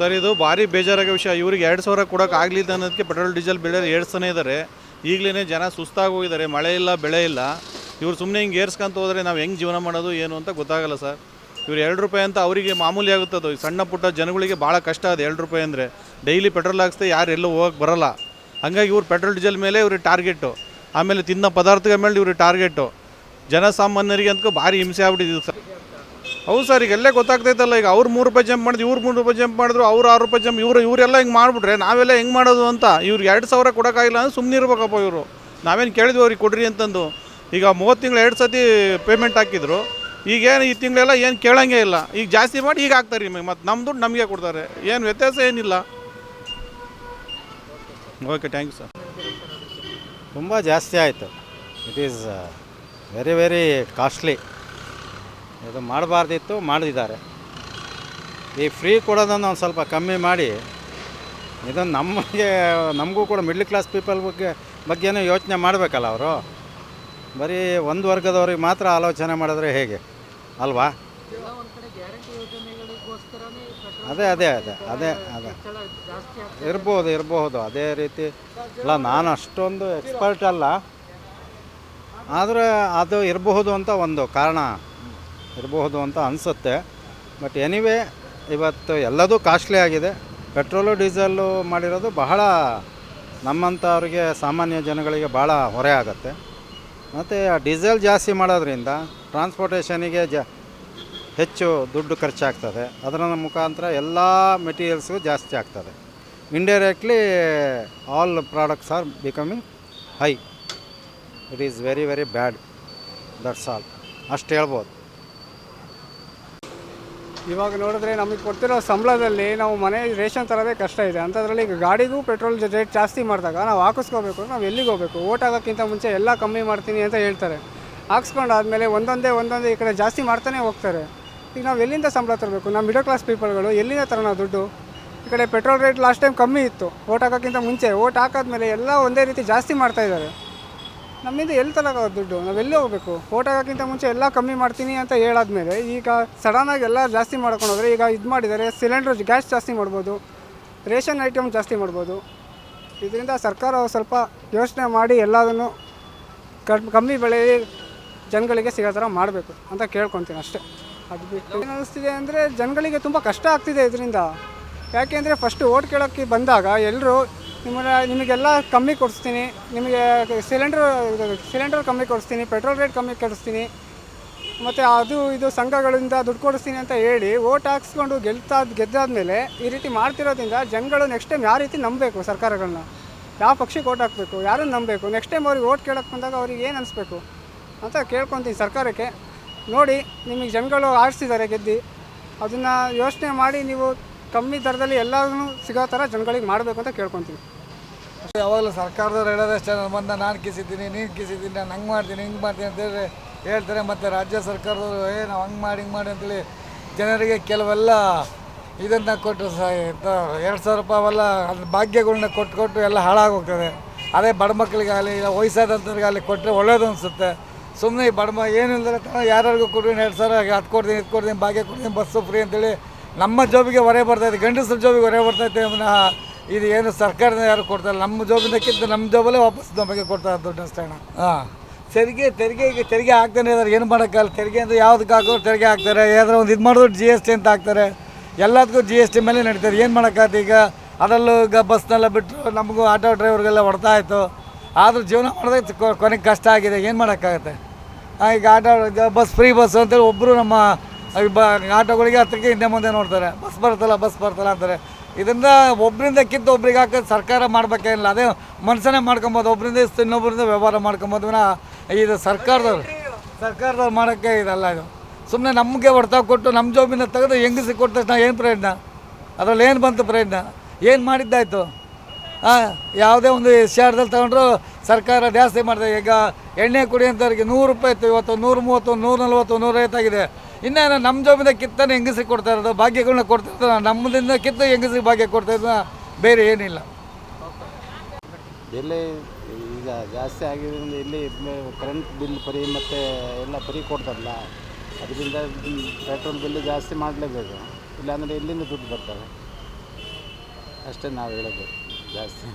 Sir, ಇದು ಭಾರಿ ಬೇಜಾರಾಗೋ ವಿಷಯ. ಇವ್ರಿಗೆ ಎರಡು ಸಾವಿರ ಕೊಡೋಕೆ ಆಗಲಿಲ್ಲ ಅನ್ನೋದಕ್ಕೆ ಪೆಟ್ರೋಲ್, ಡೀಸೆಲ್ ಬೆಲೆ ಏರ್ಸ್ತಾನೆ ಇದ್ದಾರೆ ಈಗಲೇ ಜನ ಸುಸ್ತಾಗಿ ಹೋಗಿದ್ದಾರೆ. ಮಳೆ ಇಲ್ಲ, ಬೆಳೆ ಇಲ್ಲ. ಇವ್ರು ಸುಮ್ಮನೆ ಹಿಂಗೆ ಏರ್ಸ್ಕೊಂತ ಹೋದರೆ ನಾವು ಹೆಂಗೆ ಜೀವನ ಮಾಡೋದು, ಏನು ಅಂತ ಗೊತ್ತಾಗಲ್ಲ ಸರ್. ಇವ್ರು ಎರಡು ರೂಪಾಯಿ ಅಂತ ಅವರಿಗೆ ಮಾಮೂಲಿ ಆಗುತ್ತದು ಈ ಸಣ್ಣ ಪುಟ್ಟ ಜನಗಳಿಗೆ ಭಾಳ ಕಷ್ಟ ಅದು ಎರಡು ರೂಪಾಯಿ ಅಂದರೆ. ಡೈಲಿ ಪೆಟ್ರೋಲ್ ಹಾಕ್ಸ್ದೆ ಯಾರು ಎಲ್ಲೂ ಹೋಗಕ್ಕೆ ಬರಲ್ಲ. ಹಾಗಾಗಿ ಇವ್ರು ಪೆಟ್ರೋಲ್, ಡೀಸೆಲ್ ಮೇಲೆ ಇವ್ರಿಗೆ ಟಾರ್ಗೆಟು ಆಮೇಲೆ ತಿನ್ನೋ ಪದಾರ್ಥಗಳ ಮೇಲೆ ಇವ್ರಿಗೆ ಟಾರ್ಗೆಟು ಜನಸಾಮಾನ್ಯರಿಗೆ ಅಂತೂ ಭಾರಿ ಹಿಂಸೆ ಆಗ್ಬಿಟ್ಟಿದ್ದೀವಿ ಸರ್. ಹೌದು ಸರ್, ಈಗ ಎಲ್ಲೇ ಗೊತ್ತಾಗ್ತೈತಲ್ಲ, ಈಗ ಅವ್ರು ಮೂರು ರೂಪಾಯಿ ಜಂಪ್ ಮಾಡಿದ್ರು, ಇವ್ರು ಮೂರು ರೂಪಾಯಿ ಜಂಪ್ ಮಾಡಿದ್ರು, ಅವ್ರು ಆರು ರೂಪಾಯಿ ಜಂಪ್, ಇವರು ಇವರೆಲ್ಲ ಹಿಂಗೆ ಮಾಡಿಬಿಟ್ರೆ ನಾವೆಲ್ಲ ಹೆಂಗೆ ಮಾಡೋದು ಅಂತ, ಇವ್ರಿಗೆ ಎರಡು ಸಾವಿರ ಕೊಡೋಕ್ಕಾಗಿಲ್ಲ ಅಂದ್ರೆ ಸುಮ್ಮನೆ ಇರ್ಬೇಕಪ್ಪ ಇವರು. ನಾವೇನು ಕೇಳಿದ್ವಿ ಅವ್ರಿಗೆ ಕೊಡ್ರಿ ಅಂತಂದು. ಈಗ ಮೂವತ್ತು ತಿಂಗಳು ಎರಡು ಸತಿ ಪೇಮೆಂಟ್ ಹಾಕಿದ್ರು. ಈಗೇನು ಈ ತಿಂಗಳೆಲ್ಲ ಏನು ಕೇಳೋಂಗೆ ಇಲ್ಲ. ಈಗ ಜಾಸ್ತಿ ಮಾಡಿ ಈಗ ಹಾಕ್ತಾರೆ ನಿಮಗೆ, ಮತ್ತು ನಮ್ಮ ದುಡ್ಡು ನಮಗೆ ಕೊಡ್ತಾರೆ. ಏನು ವ್ಯತ್ಯಾಸ ಏನಿಲ್ಲ. ಓಕೆ ಥ್ಯಾಂಕ್ ಯು ಸರ್ ತುಂಬ ಜಾಸ್ತಿ ಆಯಿತು. It is very very costly ಇದು ಮಾಡಬಾರ್ದಿತ್ತು ಮಾಡಿದ್ದಾರೆ ಈ ಫ್ರೀ ಕೊಡೋದನ್ನು ಒಂದು ಸ್ವಲ್ಪ ಕಮ್ಮಿ ಮಾಡಿ ಇದನ್ನು ನಮಗೆ, ನಮಗೂ ಕೂಡ ಮಿಡ್ಲ್ ಕ್ಲಾಸ್ ಪೀಪಲ್ ಬಗ್ಗೆ, ಬಗ್ಗೆನೂ ಯೋಚನೆ ಮಾಡಬೇಕಲ್ಲ ಅವರು? ಬರೀ ಒಂದು ವರ್ಗದವ್ರಿಗೆ ಮಾತ್ರ ಆಲೋಚನೆ ಮಾಡಿದ್ರೆ ಹೇಗೆ? ಅಲ್ವಾ? ಅದೇ ಅದೇ ಅದೇ ಅದೇ ಅದೇ. ಇರ್ಬೋದು ಇರಬಹುದು ಅದೇ ರೀತಿ. ಅಲ್ಲ, ನಾನು ಅಷ್ಟೊಂದು ಎಕ್ಸ್ಪರ್ಟ್ ಅಲ್ಲ. ಆದರೆ ಅದು ಇರಬಹುದು ಅಂತ ಒಂದು ಕಾರಣ. ಇರಬಹುದು ಅಂತ ಅನಿಸುತ್ತೆ. ಬಟ್ ಎನಿವೇ ಇವತ್ತು ಎಲ್ಲದೂ ಕಾಸ್ಟ್ಲಿ ಆಗಿದೆ. ಪೆಟ್ರೋಲು, ಡೀಸೆಲ್ಲು ಮಾಡಿರೋದು ಬಹಳ ನಮ್ಮಂಥವ್ರಿಗೆ, ಸಾಮಾನ್ಯ ಜನಗಳಿಗೆ ಭಾಳ ಹೊರೆ ಆಗುತ್ತೆ. ಮತ್ತು ಆ ಡೀಸೆಲ್ ಜಾಸ್ತಿ ಮಾಡೋದ್ರಿಂದ ಟ್ರಾನ್ಸ್ಪೋರ್ಟೇಷನಿಗೆ ಜ, ಹೆಚ್ಚು ದುಡ್ಡು ಖರ್ಚಾಗ್ತದೆ. ಅದರ ಮುಖಾಂತರ ಎಲ್ಲ ಮೆಟೀರಿಯಲ್ಸ್ಗೂ ಜಾಸ್ತಿ ಆಗ್ತದೆ. Indirectly all products are becoming high it is very very bad that's all ಅಷ್ಟು ಹೇಳ್ಬೋದು. ಇವಾಗ ನೋಡಿದ್ರೆ ನಮಗೆ ಕೊಡ್ತಿರೋ ಸಂಬಳದಲ್ಲಿ ನಾವು ಮನೆ ರೇಷನ್ ತರೋದೇ ಕಷ್ಟ ಇದೆ. ಅಂಥದ್ರಲ್ಲಿ ಈಗ ಗಾಡಿಗೂ ಪೆಟ್ರೋಲ್ ರೇಟ್ ಜಾಸ್ತಿ ಮಾಡಿದಾಗ ನಾವು ಹಾಕಿಸ್ಕೋಬೇಕು, ನಾವು ಎಲ್ಲಿಗೆ ಹೋಗಬೇಕು? ಓಟ್ ಆಗೋಕ್ಕಿಂತ ಮುಂಚೆ ಎಲ್ಲ ಕಮ್ಮಿ ಮಾಡ್ತೀನಿ ಅಂತ ಹೇಳ್ತಾರೆ. ಹಾಕ್ಸ್ಕೊಂಡಾದ್ಮೇಲೆ ಒಂದೊಂದೇ ಒಂದೊಂದೇ ಈ ಕಡೆ ಜಾಸ್ತಿ ಮಾಡ್ತಾನೆ ಹೋಗ್ತಾರೆ. ಈಗ ನಾವು ಎಲ್ಲಿಂದ ಸಂಬಳ ತರಬೇಕು? ನಮ್ಮ ಮಿಡಲ್ ಕ್ಲಾಸ್ ಪೀಪಲ್ಗಳು ಎಲ್ಲಿಂದ ತರೋಣ ದುಡ್ಡು? ಈ ಕಡೆ ಪೆಟ್ರೋಲ್ ರೇಟ್ ಲಾಸ್ಟ್ ಟೈಮ್ ಕಮ್ಮಿ ಇತ್ತು. ಓಟ್ ಹಾಕೋಕ್ಕಿಂತ ಮುಂಚೆ ಓಟ್ ಹಾಕಾದ್ಮೇಲೆ ಎಲ್ಲ ಒಂದೇ ರೀತಿ ಜಾಸ್ತಿ ಮಾಡ್ತಾ ಇದ್ದಾರೆ. ನಮ್ಮಿಂದ ಎಲ್ಲಿ ತಲಕ ದುಡ್ಡು? ನಾವೆಲ್ಲೇ ಹೋಗ್ಬೇಕು? ಓಟ್ ಮುಂಚೆ ಎಲ್ಲ ಕಮ್ಮಿ ಮಾಡ್ತೀನಿ ಅಂತ ಹೇಳಾದ್ಮೇಲೆ ಈಗ ಸಡನ್ನಾಗಿ ಎಲ್ಲ ಜಾಸ್ತಿ ಮಾಡ್ಕೊಂಡು ಹೋದರೆ ಈಗ ಇದು ಮಾಡಿದ್ದಾರೆ ಸಿಲಿಂಡರ್ ಗ್ಯಾಸ್ ಜಾಸ್ತಿ ಮಾಡ್ಬೋದು ರೇಷನ್ ಐಟಮ್ ಜಾಸ್ತಿ ಮಾಡ್ಬೋದು. ಇದರಿಂದ ಸರ್ಕಾರ ಸ್ವಲ್ಪ ಯೋಚನೆ ಮಾಡಿ ಎಲ್ಲದನ್ನು ಕಮ್ಮಿ ಬೆಲೆ ಜನಗಳಿಗೆ ಸಿಗೋ ಥರ ಮಾಡಬೇಕು ಅಂತ ಕೇಳ್ಕೊತೀನಿ ಅಷ್ಟೇ. ಅದು ಬಿಟ್ಟು ಏನು ಅನಿಸ್ತಿದೆ ಅಂದರೆ ಜನಗಳಿಗೆ ತುಂಬ ಕಷ್ಟ ಆಗ್ತಿದೆ ಇದರಿಂದ. ಯಾಕೆಂದರೆ ಫಸ್ಟು ಓಟ್ ಕೇಳೋಕ್ಕೆ ಬಂದಾಗ ಎಲ್ಲರೂ ನಿಮ್ಮನ್ನ ನಿಮಗೆಲ್ಲ ಕಮ್ಮಿ ಕೊಡಿಸ್ತೀನಿ. ನಿಮಗೆ ಸಿಲಿಂಡ್ರ್ ಸಿಲಿಂಡರ್ ಕಮ್ಮಿ ಕೊಡಿಸ್ತೀನಿ ಪೆಟ್ರೋಲ್ ರೇಟ್ ಕಮ್ಮಿ ಕೊಡಿಸ್ತೀನಿ. ಮತ್ತು ಅದು ಇದು ಸಂಘಗಳಿಂದ ದುಡ್ಡು ಕೊಡಿಸ್ತೀನಿ ಅಂತ ಹೇಳಿ ಓಟ್ ಹಾಕ್ಸ್ಕೊಂಡು ಗೆಲ್ತಾ ಗೆದ್ದಾದ್ಮೇಲೆ ಈ ರೀತಿ ಮಾಡ್ತಿರೋದ್ರಿಂದ ಜನಗಳು ನೆಕ್ಸ್ಟ್ ಟೈಮ್ ಯಾವ ರೀತಿ ನಂಬಬೇಕು ಸರ್ಕಾರಗಳನ್ನ? ಯಾವ ಪಕ್ಷಕ್ಕೆ ಓಟ್ ಹಾಕಬೇಕು? ಯಾರನ್ನು ನಂಬಬೇಕು? ನೆಕ್ಸ್ಟ್ ಟೈಮ್ ಅವ್ರಿಗೆ ಓಟ್ ಕೇಳೋಕ್ಕೆ ಬಂದಾಗ ಅವ್ರಿಗೆ ಏನು ಅನಿಸ್ಬೇಕು? ಅಂತ ಕೇಳ್ಕೊತೀನಿ ಸರ್ಕಾರಕ್ಕೆ. ನೋಡಿ, ನಿಮಗೆ ಜನಗಳು ಆರಿಸಿದ್ದಾರೆ ಗೆದ್ದು. ಅದನ್ನು ಯೋಚನೆ ಮಾಡಿ ನೀವು ಕಮ್ಮಿ ದರದಲ್ಲಿ ಎಲ್ಲರೂ ಸಿಗೋ ಥರ ಜನಗಳಿಗೆ ಮಾಡಬೇಕು ಅಂತ ಕೇಳ್ಕೊತೀನಿ ಯಾವಾಗಲೂ ಸರ್ಕಾರದವ್ರು ಹೇಳೋದಷ್ಟೇ ನಾನು ಬಂದ ನಾನು ಕಿಸಿದ್ದೀನಿ, ನೀನು ಕಿಸಿದ್ದೀನಿ, ನಾನು ಹಂಗೆ ಮಾಡ್ತೀನಿ, ಹಿಂಗೆ ಮಾಡ್ತೀನಿ ಅಂತೇಳಿ ಹೇಳ್ತಾರೆ. ಮತ್ತು ರಾಜ್ಯ ಸರ್ಕಾರದವರು, ಏ, ನಾವು ಹಂಗೆ ಮಾಡಿ, ಹಿಂಗೆ ಮಾಡಿ ಅಂತೇಳಿ ಜನರಿಗೆ ಕೆಲವೆಲ್ಲ ಇದನ್ನು ಕೊಟ್ಟು ಸ ಎರಡು ಸಾವಿರ ರೂಪಾಯಿ ಅವೆಲ್ಲ ಅದ್ರ ಭಾಗ್ಯಗಳನ್ನ ಕೊಟ್ಟು ಕೊಟ್ಟು ಎಲ್ಲ ಹಾಳಾಗೋಗ್ತದೆ. ಅದೇ ಬಡ ಮಕ್ಕಳಿಗಾಗಲಿ, ಇಲ್ಲ ವಯಸ್ಸಾದಂಥವ್ರಿಗಾಗಲಿ ಕೊಟ್ಟರೆ ಒಳ್ಳೇದು ಅನಿಸುತ್ತೆ. ಸುಮ್ಮನೆ ಈ ಬಡ ಮ ಏನಿಲ್ಲದ್ರೆ ಯಾರ್ಯಾರಿಗೂ ಕೊಡ್ತೀನಿ ಎರಡು ಸಾವಿರ ಅದು ಕೊಡ್ತೀನಿ, ಇದು ಕೊಡ್ತೀನಿ, ಭಾಗ್ಯ ಕೊಡ್ತೀನಿ ಬಸ್ಸು ಫ್ರೀ ಅಂತೇಳಿ ನಮ್ಮ ಜೋಬಿಗೆ ಹೊರೆ ಬರ್ತೈತೆ ಗಂಡಸ್ರ ಜೋಬಿಗೆ ಹೊರೆ ಬರ್ತೈತೆ ವಿನಃ ಇದು ಏನು ಸರ್ಕಾರದಿಂದ ಯಾರು ಕೊಡ್ತಾರೆ ನಮ್ಮ ಜೋಬಿಂದಕ್ಕಿಂತ ನಮ್ಮ ಜೋಬಲ್ಲೇ ವಾಪಸ್ ನಮಗೆ ಕೊಡ್ತಾರೆ ದುಡ್ಡು ಅಷ್ಟೇ ಅಣ್ಣ. ಹಾಂ. ತೆರಿಗೆ ತೆರಿಗೆ ಈಗ ತೆರಿಗೆ ಹಾಕ್ತಾನೆ ಇದ್ದಾರೆ ಏನು ಮಾಡೋಕ್ಕಲ್ಲ ತೆರಿಗೆ ಅಂದರೆ ಯಾವುದಕ್ಕೆ ಹಾಕಿದ್ರು ತೆರಿಗೆ ಹಾಕ್ತಾರೆ. ಏನಾದ್ರು ಒಂದು ಇದು ಮಾಡಿದ್ರು ಜಿ ಎಸ್ ಟಿ ಅಂತ ಹಾಕ್ತಾರೆ. ಎಲ್ಲದಕ್ಕೂ ಜಿ ಎಸ್ ಟಿ ಮೇಲೆ ನಡೀತಾರೆ ಏನು ಮಾಡೋಕ್ಕಾಗತ್ತೆ ಈಗ? ಅದರಲ್ಲೂ ಈಗ ಬಸ್ನೆಲ್ಲ ಬಿಟ್ಟರು ನಮಗೂ ಆಟೋ ಡ್ರೈವರ್ಗೆಲ್ಲ ಹೊಡ್ತಾ ಆಯಿತು ಆದರೂ ಜೀವನ ಮಾಡೋದಕ್ಕೆ ಕೊನೆಗೆ ಕಷ್ಟ ಆಗಿದೆ. ಏನು ಮಾಡೋಕ್ಕಾಗತ್ತೆ ಈಗ ಆಟೋ ಬಸ್ ಫ್ರೀ ಬಸ್ ಅಂತೇಳಿ ಒಬ್ಬರು ನಮ್ಮ ಬ, ಆಟೋಗಳಿಗೆ ಹತ್ತಿರಕ್ಕೆ ಹಿಂದೆ ಮುಂದೆ ನೋಡ್ತಾರೆ. ಬಸ್ ಬರ್ತಲ್ಲ ಬಸ್ ಬರ್ತಲ್ಲ ಅಂತಾರೆ. ಇದರಿಂದ ಒಬ್ಬರಿಂದ ಕಿತ್ತು ಒಬ್ರಿಗೆ ಹಾಕೋದು ಸರ್ಕಾರ ಮಾಡಬೇಕೇನಿಲ್ಲ ಅದೇ ಮನುಷ್ಯನೇ ಮಾಡ್ಕೊಬೋದು ಒಬ್ಬರಿಂದ ಇಷ್ಟು ಇನ್ನೊಬ್ಬರಿಂದ ವ್ಯವಹಾರ ಮಾಡ್ಕೊಬೋದು ಇದು ಸರ್ಕಾರದವ್ರು ಸರ್ಕಾರದವ್ರು ಮಾಡೋಕ್ಕೆ ಇದಲ್ಲ ಇದು. ಸುಮ್ಮನೆ ನಮಗೆ ಹೊಡ್ತಾ ಕೊಟ್ಟು ನಮ್ಮ ಜೋಬಿನ ತೆಗೆದು ಹೆಂಗಸಿ ಕೊಟ್ಟ ತಕ್ಷಣ ಏನು ಪ್ರಯೋಜನ ಅದರಲ್ಲಿ ಏನು ಬಂತು ಪ್ರಯತ್ನ? ಏನು ಮಾಡಿದ್ದಾಯಿತು? ಹಾಂ ಯಾವುದೇ ಒಂದು ಶಾರದಲ್ಲಿ ತಗೊಂಡ್ರು ಸರ್ಕಾರ ಜಾಸ್ತಿ ಮಾಡಿದೆ. ಈಗ ಎಣ್ಣೆ ಕುಡಿಯೋಂಥವ್ರಿಗೆ ನೂರು ರೂಪಾಯಿ ಇತ್ತು, ಇವತ್ತು ನೂರು ಮೂವತ್ತು ನೂರು ನಲ್ವತ್ತು ನೂರೈವತ್ತಾಗಿದೆ. ಇನ್ನೇನು ನಮ್ಮ ಜೋಬಿಂದ ಕಿತ್ತನೆ ಹೆಂಗಸಿಗೆ ಕೊಡ್ತಾ ಇರೋದು ಭಾಗ್ಯಗಳನ್ನ ಕೊಡ್ತಾ ಇರೋದು? ನಮ್ಮದಿಂದ ಕಿತ್ತು ಹೆಂಗಸಿಗೆ ಭಾಗ್ಯ ಕೊಡ್ತಾ ಇರೋದು? ಬೇರೆ ಏನಿಲ್ಲ. ಎಲ್ಲಿ ಈಗ ಜಾಸ್ತಿ ಆಗಿದ್ದರಿಂದ ಇಲ್ಲಿ ಕರೆಂಟ್ ಬಿಲ್ ಫ್ರೀ ಮತ್ತು ಎಲ್ಲ ಪರಿ ಕೊಡ್ತಾರಲ್ಲ, ಅದರಿಂದ ಪೆಟ್ರೋಲ್ ಬಿಲ್ ಜಾಸ್ತಿ ಮಾಡಲೇಬೇಕು. ಇಲ್ಲಾಂದರೆ ಇಲ್ಲಿಂದ ದುಡ್ಡು ಬರ್ತವೆ ಅಷ್ಟೇ ನಾವು ಹೇಳೋದು ಜಾಸ್ತಿ.